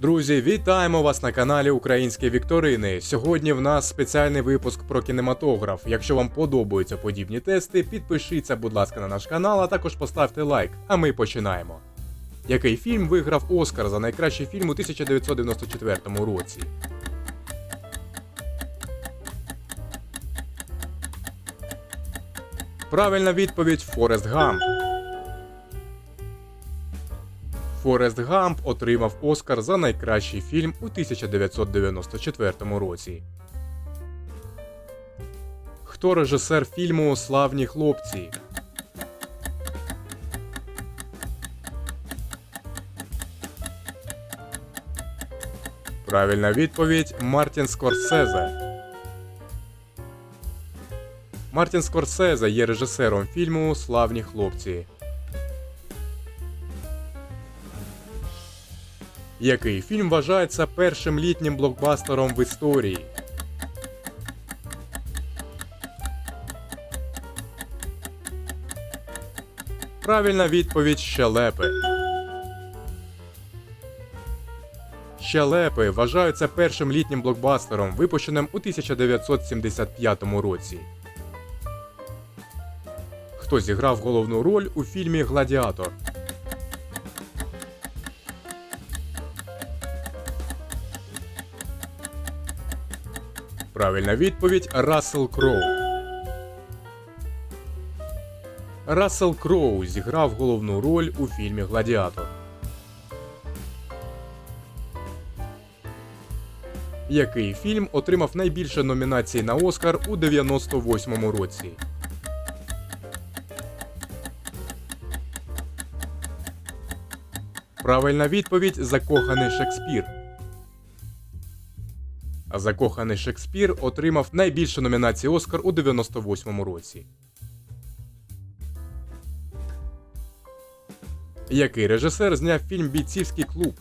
Друзі, вітаємо вас на каналі Українські Вікторини. Сьогодні в нас спеціальний випуск про кінематограф. Якщо вам подобаються подібні тести, підпишіться, будь ласка, на наш канал, а також поставте лайк. А ми починаємо. Який фільм виграв Оскар за найкращий фільм у 1994 році? Правильна відповідь Форест Гамп. Форест Гамп отримав Оскар за найкращий фільм у 1994 році. Хто режисер фільму Славні хлопці? Правильна відповідь Мартін Скорсезе. Мартін Скорсезе є режисером фільму Славні хлопці. Який фільм вважається першим літнім блокбастером в історії? Правильна відповідь Щелепи. Щелепи вважаються першим літнім блокбастером, випущеним у 1975 році. Хто зіграв головну роль у фільмі Гладіатор? Правильна відповідь Рассел Кроу. Рассел Кроу зіграв головну роль у фільмі Гладіатор. Який фільм отримав найбільше номінацій на Оскар у 98-му році? Правильна відповідь Закоханий Шекспір. А Закоханий Шекспір отримав найбільше номінацій Оскар у 98-му році. Який режисер зняв фільм Бійцівський клуб?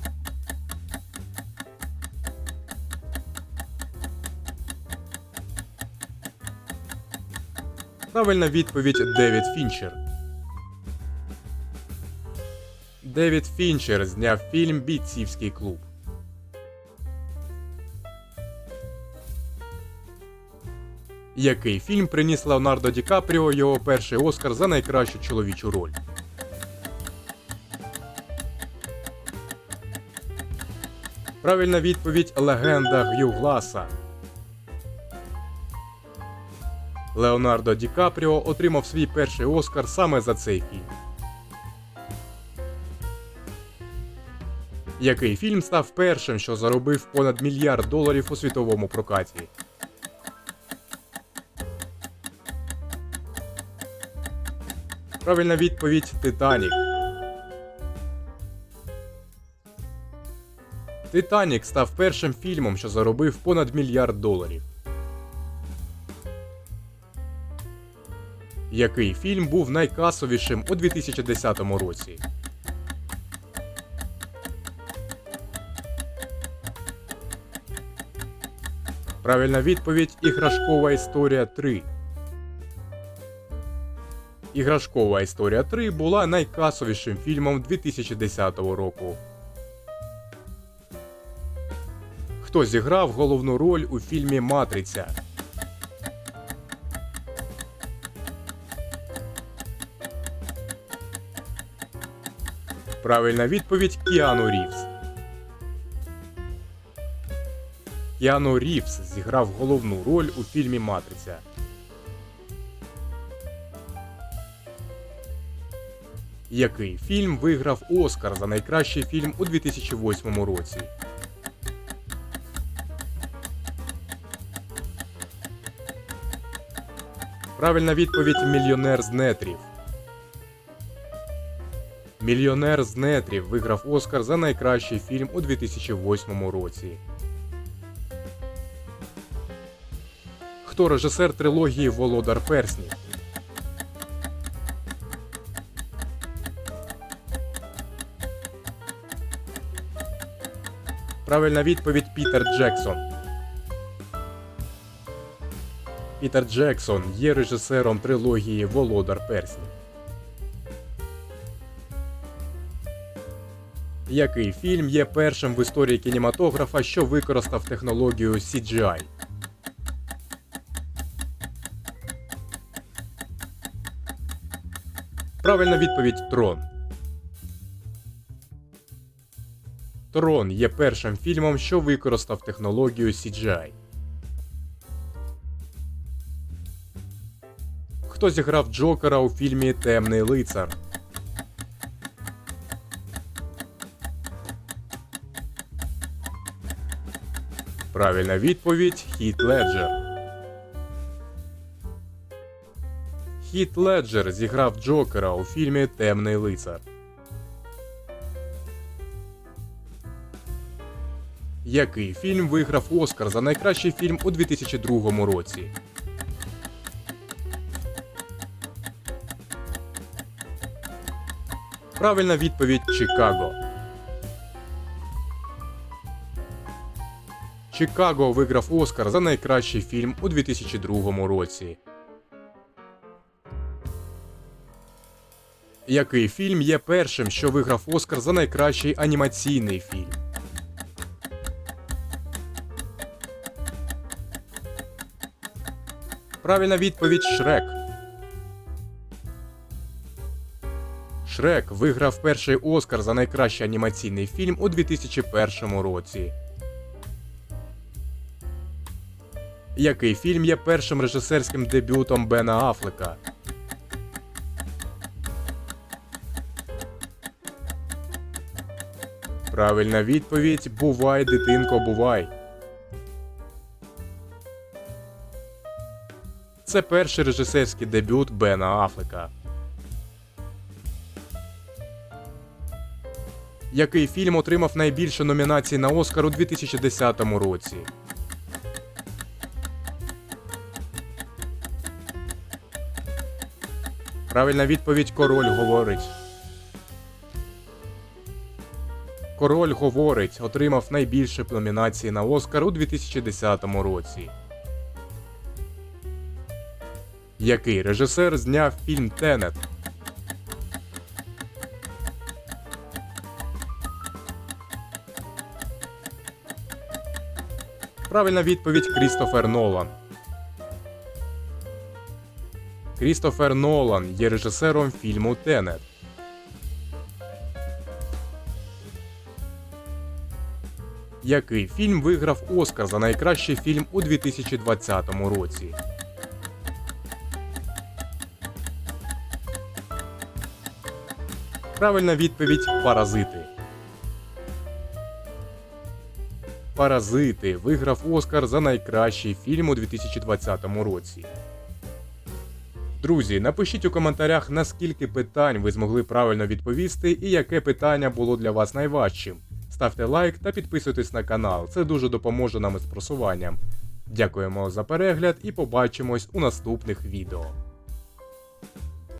Правильна відповідь Девід Фінчер. Девід Фінчер зняв фільм Бійцівський клуб. Який фільм приніс Леонардо Ді Капріо його перший Оскар за найкращу чоловічу роль? Правильна відповідь Легенда Г'ю Гласа. Леонардо Ді Капріо отримав свій перший Оскар саме за цей фільм. Який фільм став першим, що заробив понад мільярд доларів у світовому прокаті? Правильна відповідь Титанік. Титанік став першим фільмом, що заробив понад мільярд доларів. Який фільм був найкасовішим у 2010 році? Правильна відповідь Іграшкова історія 3. Іграшкова історія 3 була найкасовішим фільмом 2010 року. Хто зіграв головну роль у фільмі Матриця? Правильна відповідь Кіану Рівз. Кіану Рівз зіграв головну роль у фільмі Матриця. Який фільм виграв Оскар за найкращий фільм у 2008 році? Правильна відповідь Мільйонер з нетрів. Мільйонер з нетрів виграв Оскар за найкращий фільм у 2008 році. Хто режисер трилогії Володар Перснів? Правильна відповідь Пітер Джексон. Пітер Джексон є режисером трилогії Володар Перснів. Який фільм є першим в історії кінематографа, що використав технологію CGI? Правильна відповідь Трон. Трон є першим фільмом, що використав технологію CGI. Хто зіграв Джокера у фільмі Темний лицар? Правильна відповідь Хіт Леджер. Хіт Леджер зіграв Джокера у фільмі Темний лицар. Який фільм виграв Оскар за найкращий фільм у 2002 році? Правильна відповідь Чикаго. Чикаго виграв Оскар за найкращий фільм у 2002 році. Який фільм є першим, що виграв Оскар за найкращий анімаційний фільм? Правильна відповідь Шрек. Шрек виграв перший Оскар за найкращий анімаційний фільм у 2001 році. Який фільм є першим режисерським дебютом Бена Афлека? Правильна відповідь Бувай, дитинко, бувай. Це перший режисерський дебют Бена Афлека. Який фільм отримав найбільше номінацій на Оскар у 2010 році? Правильна відповідь Король говорить. Король говорить отримав найбільше номінацій на Оскар у 2010 році. Який режисер зняв фільм Тенет? Правильна відповідь Крістофер Нолан. Крістофер Нолан є режисером фільму Тенет. Який фільм виграв Оскар за найкращий фільм у 2020 році? Правильна відповідь Паразити. Паразити виграв Оскар за найкращий фільм у 2020 році. Друзі, напишіть у коментарях, наскільки питань ви змогли правильно відповісти і яке питання було для вас найважчим. Ставте лайк та підписуйтесь на канал, це дуже допоможе нам із просуванням. Дякуємо за перегляд і побачимось у наступних відео.